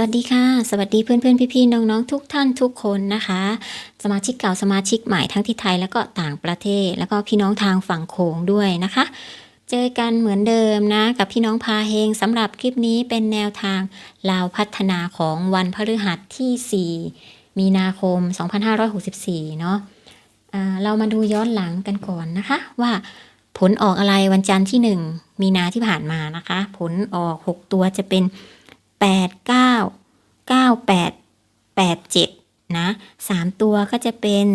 วัสดีค่ะ สวัสดีเพื่อนเพื่อนพี่พี่ๆน้องๆทุกท่านทุกคนนะคะ สมาชิกเก่าสมาชิกใหม่ทั้งที่ไทยแล้วก็ต่างประเทศ แล้วก็พี่น้องทางฝั่งโขงด้วยนะคะ เจอกันเหมือนเดิมนะกับพี่น้องพาเฮงสำหรับคลิปนี้เป็นแนวทางลาวพัฒนาของวันพฤหัสที่ 4 มีนาคม 2564 เนาะอ่าเรามาดูย้อนหลังกันก่อนนะคะ ว่าผลออกอะไรวันจันทร์ที่ 1 มีนาที่ผ่านมานะคะ ผลออก 6 ตัวจะเป็น 8 9 9 8 8 7นะสามตัวก็จะเป็น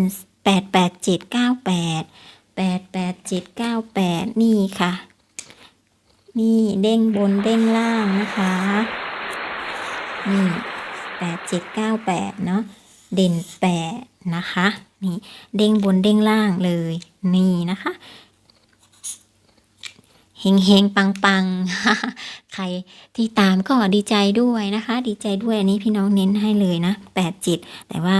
8 8 7 9 8 8 8 7 9 8 นี่ค่ะ นี่เด้งบนเด้งล่างนะคะ นี่ 8 7 9 8 เนาะเด่น 8 นะคะ นี่เด้งบนเด้งล่างเลย นี่นะคะ เฮงเฮงปังปังใครที่ตามก็ดีใจด้วยนะคะ ดีใจด้วยอันนี้พี่น้องเน้นให้เลยนะแปดจิต แต่ว่า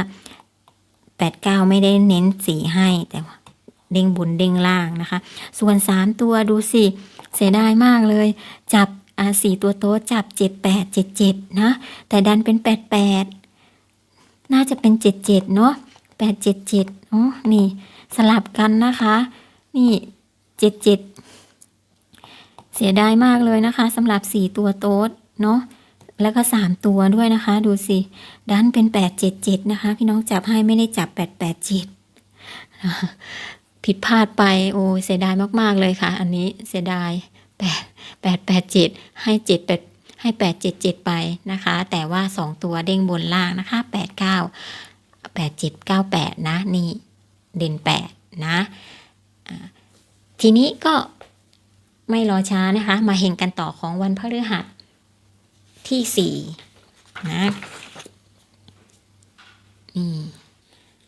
แปดเก้าไม่ได้เน้นสีให้แต่ว่าเด้งบุญเด้งล่างนะคะ ส่วนสามตัวดูสิ เสียดายมากเลย จับสี่ตัวโต๊ะจับเจ็ดแปดเจ็ดเจ็ดนะ แต่ดันเป็นแปดแปดน่าจะเป็นเจ็ดเจ็ดเนาะแปดเจ็ดเจ็ดอ๋อนี่ สลับกันนะคะ นี่เจ็ดเจ็ด เสียดายมากเลยนะคะสำหรับ 4 ตัวโต๊ดเนาะแล้วก็ 3 ตัวด้วยนะคะ ดูสิดันเป็น 877 นะคะ พี่น้องจับให้ไม่ได้จับ 887 ผิดพลาดไปโอ้เสียดายมาก ๆ เลยค่ะ อันนี้เสียดาย 8 887 ให้ 78 ให้ 877 ไปนะคะ แต่ว่า 2 ตัวเด้งบนล่างนะคะ 89 8798 นะ นี่เด่น 8 นะทีนี้ก็ ไม่รอช้านะคะ มาเห็นกันต่อของวันพฤหัสที่สี่นะนี่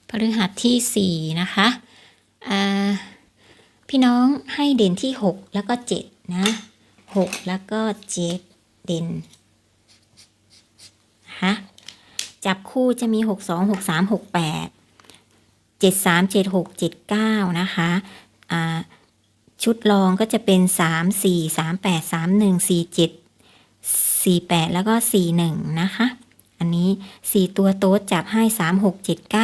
พฤหัสที่สี่นะคะพี่น้องให้เด่นที่หกแล้วก็เจ็ดนะหกแล้วก็เจ็ดเด่นนะคะจับคู่จะมีหกสองหกสามหกแปดเจ็ดสามเจ็ดหกเจ็ดเก้านะคะอ่า ชุดรองก็จะเป็น 3 4 3 8 3 1 4 7 4 8 แล้วก็ 4 1 นะคะ อันนี้ 4 ตัวโต๊ดจับให้ 3 6 7 9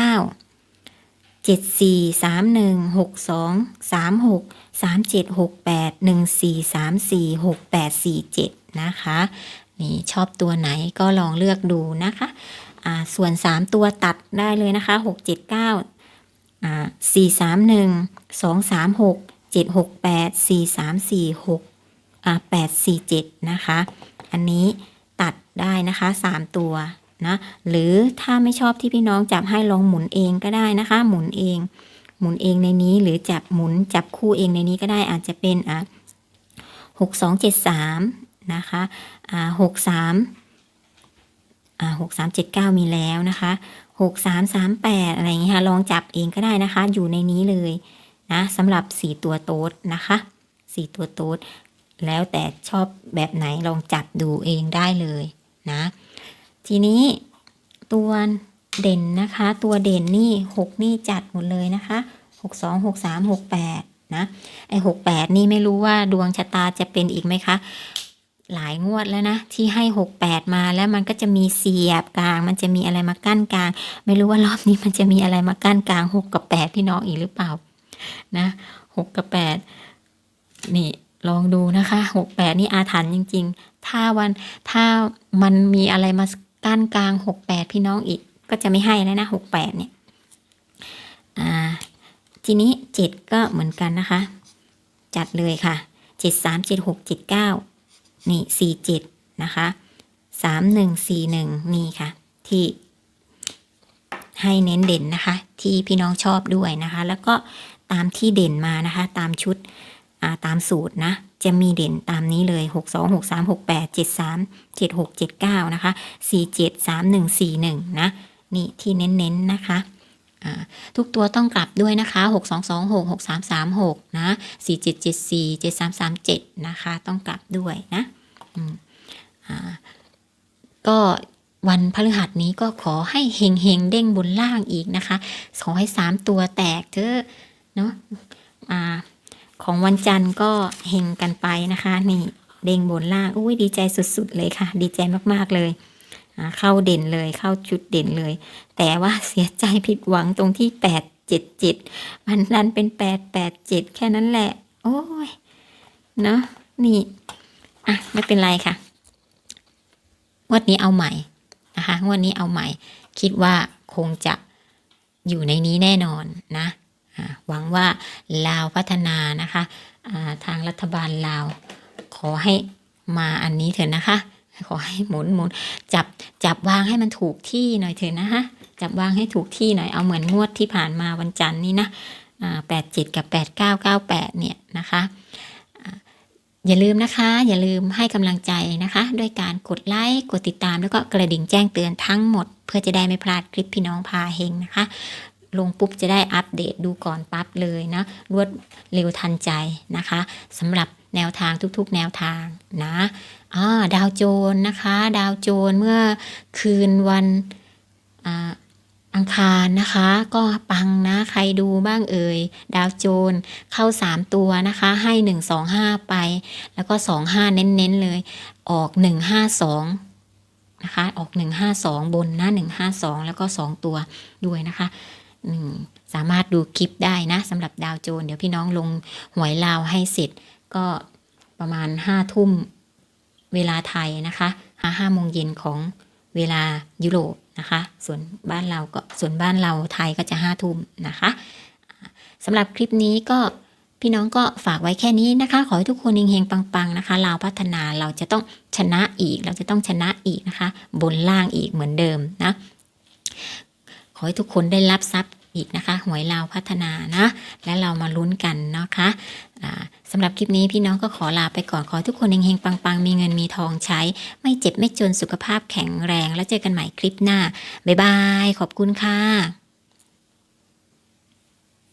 7 4 3 1 6 2 3 6 3 7 6 8 1 4 3 4 6 8 4 7 นะคะ นี่ชอบตัวไหนก็ลองเลือกดูนะคะอ่าส่วน 3 ตัวตัดได้เลยนะคะ 6 7 9อ่า4 3 1 2 3 6 เจ็ดหกแปดสี่สามสี่หกอ่าแปดสี่เจ็ดนะคะ อันนี้ตัดได้นะคะสามตัวนะหรือถ้าไม่ชอบที่พี่น้องจับให้ลองหมุนเองก็ได้นะคะ หมุนเอง หมุนเองในนี้หรือจับหมุนจับคู่เองในนี้ก็ได้อาจจะเป็นอะหกสองเจ็ดสามนะคะอ่าหกสามอ่าหกสามเจ็ดเก้ามีแล้วนะคะหกสามสามแปดอะไรอย่างเงี้ยค่ะลองจับเองก็ได้นะคะ อยู่ในนี้เลย นะสำหรับ4ตัวโต๊ดนะคะ4ตัวโต๊ดแล้วแต่ชอบแบบไหนลองจับดูเองได้เลยนะ ทีนี้ตัวเด่นนะคะ ตัวเด่นนี่ 6 นี่จัดหมดเลยนะคะ 6 2 6 3 6 8 นะ ไอ้68 นี่ไม่รู้ว่าดวงชะตาจะเป็นอีกไหมคะ หลายงวดแล้วนะ ที่ให้ 68 มาแล้วมันก็จะมีเสียบกลาง มันจะมีอะไรมากั้นกลาง ไม่รู้ว่ารอบนี้มันจะมีอะไรมากั้นกลาง 6 กับ 8 พี่น้องอีกหรือเปล่า นะหกกับแปดนี่ลองดูนะคะหกแปดนี่อาถรรพ์จริง ๆ ถ้าวันถ้ามันมีอะไรมากั้นกลางหกแปดพี่น้องอีก ก็จะไม่ให้แล้วนะหกแปดเนี่ยอ่าทีนี้เจ็ดก็เหมือนกันนะคะ จัดเลยค่ะเจ็ดสามเจ็ดหกเจ็ดเก้านี่สี่เจ็ดนะคะสามหนึ่งสี่หนึ่งนี่ค่ะ ที่ให้เน้นเด่นนะคะ ที่พี่น้องชอบด้วยนะคะ แล้วก็ ตามที่เด่นมานะคะ ตามชุดตามสูตรนะ จะมีเด่นตามนี้เลย 6 2 6 3 6 8 7 3 7 6 7 9 นะคะ 4 7 3 1 4 1 นะ นี่ที่เน้นๆนะคะทุกตัวต้องกลับด้วยนะคะ 6 2 2 6 6 3 3 6 นะ 4 7 7 4 7 3 3 7 นะคะ ต้องกลับด้วยนะก็วันพฤหัสนี้ก็ขอให้เฮงเฮงเด้งบนล่างอีกนะคะ ขอให้สามตัวแตกเถอะ เนาะอ่าของวันจันทร์ก็เฮงกันไปนะคะ นี่เด้งบนล่างอุ้ยดีใจสุด ๆ เลยค่ะ ดีใจมากๆเลยเข้าเด่นเลยเข้าชุดเด่นเลย แต่ว่าเสียใจผิดหวังตรงที่แปดเจ็ดเจ็ดมันดันเป็นแปดแปดเจ็ดแค่นั้นแหละ โอ้ยเนาะนี่อะไม่เป็นไรค่ะงวดนี้เอาใหม่นะคะงวดนี้เอาใหม่ คิดว่าคงจะอยู่ในนี้แน่นอนนะ หวังว่าลาวพัฒนานะคะทางรัฐบาลลาว ขอให้มาอันนี้เถอะนะคะ ขอให้หมุนหมุนจับจับวางให้มันถูกที่หน่อยเถอะนะคะจับวางให้ถูกที่หน่อยเอาเหมือนงวดที่ผ่านมาวันจันทร์นี้นะแปดเจ็ดกับแปดเก้าเก้าแปดเนี่ยนะคะอย่าลืมนะคะ อย่าลืมให้กำลังใจนะคะ ด้วยการกดไลค์กดติดตามแล้วก็กระดิ่งแจ้งเตือนทั้งหมด เพื่อจะได้ไม่พลาดคลิปพี่น้องพาเฮงนะคะ ลงปุ๊บจะได้อัปเดตดูก่อนปั๊บเลยนะ รวดเร็วทันใจนะคะสำหรับแนวทางทุกๆ แนวทางนะอาดาวโจนนะคะ ดาวโจนเมื่อคืนวันอังคารนะคะ ก็ปังนะใครดูบ้างเอ่ย ดาวโจนเข้า 3 ตัวนะคะ ให้ 1 2 5 ไป แล้วก็ 2 5 เน้นๆเลย ออก 1 5 2 นะคะ ออก 152 บนนะ152 แล้วก็ 2 ตัวด้วยนะคะ สามารถดูคลิปได้นะสำหรับดาวโจน เดี๋ยวพี่น้องลงหวยลาวให้เสร็จ ก็ประมาณห้าทุ่มเวลาไทยนะคะห้าห้าโมงเย็นของเวลายุโรปนะคะ ส่วนบ้านเราก็ส่วนบ้านเราไทยก็จะห้าทุ่มนะคะสำหรับคลิปนี้ก็พี่น้องก็ฝากไว้แค่นี้นะคะ ขอให้ทุกคนเฮงๆปังๆนะคะลาวพัฒนาเราจะต้องชนะอีก เราจะต้องชนะอีกนะคะ บนล่างอีกเหมือนเดิมนะ ขอให้ทุกคนได้รับทรัพย์อีกนะคะ หวยลาวพัฒนานะ และเรามาลุ้นกันนะคะสำหรับคลิปนี้พี่น้องก็ขอลาไปก่อน ขอทุกคนเฮงๆปังๆ มีเงินมีทองใช้ ไม่เจ็บไม่จนสุขภาพแข็งแรง แล้วเจอกันใหม่คลิปหน้า บ๊ายบาย ขอบคุณค่ะ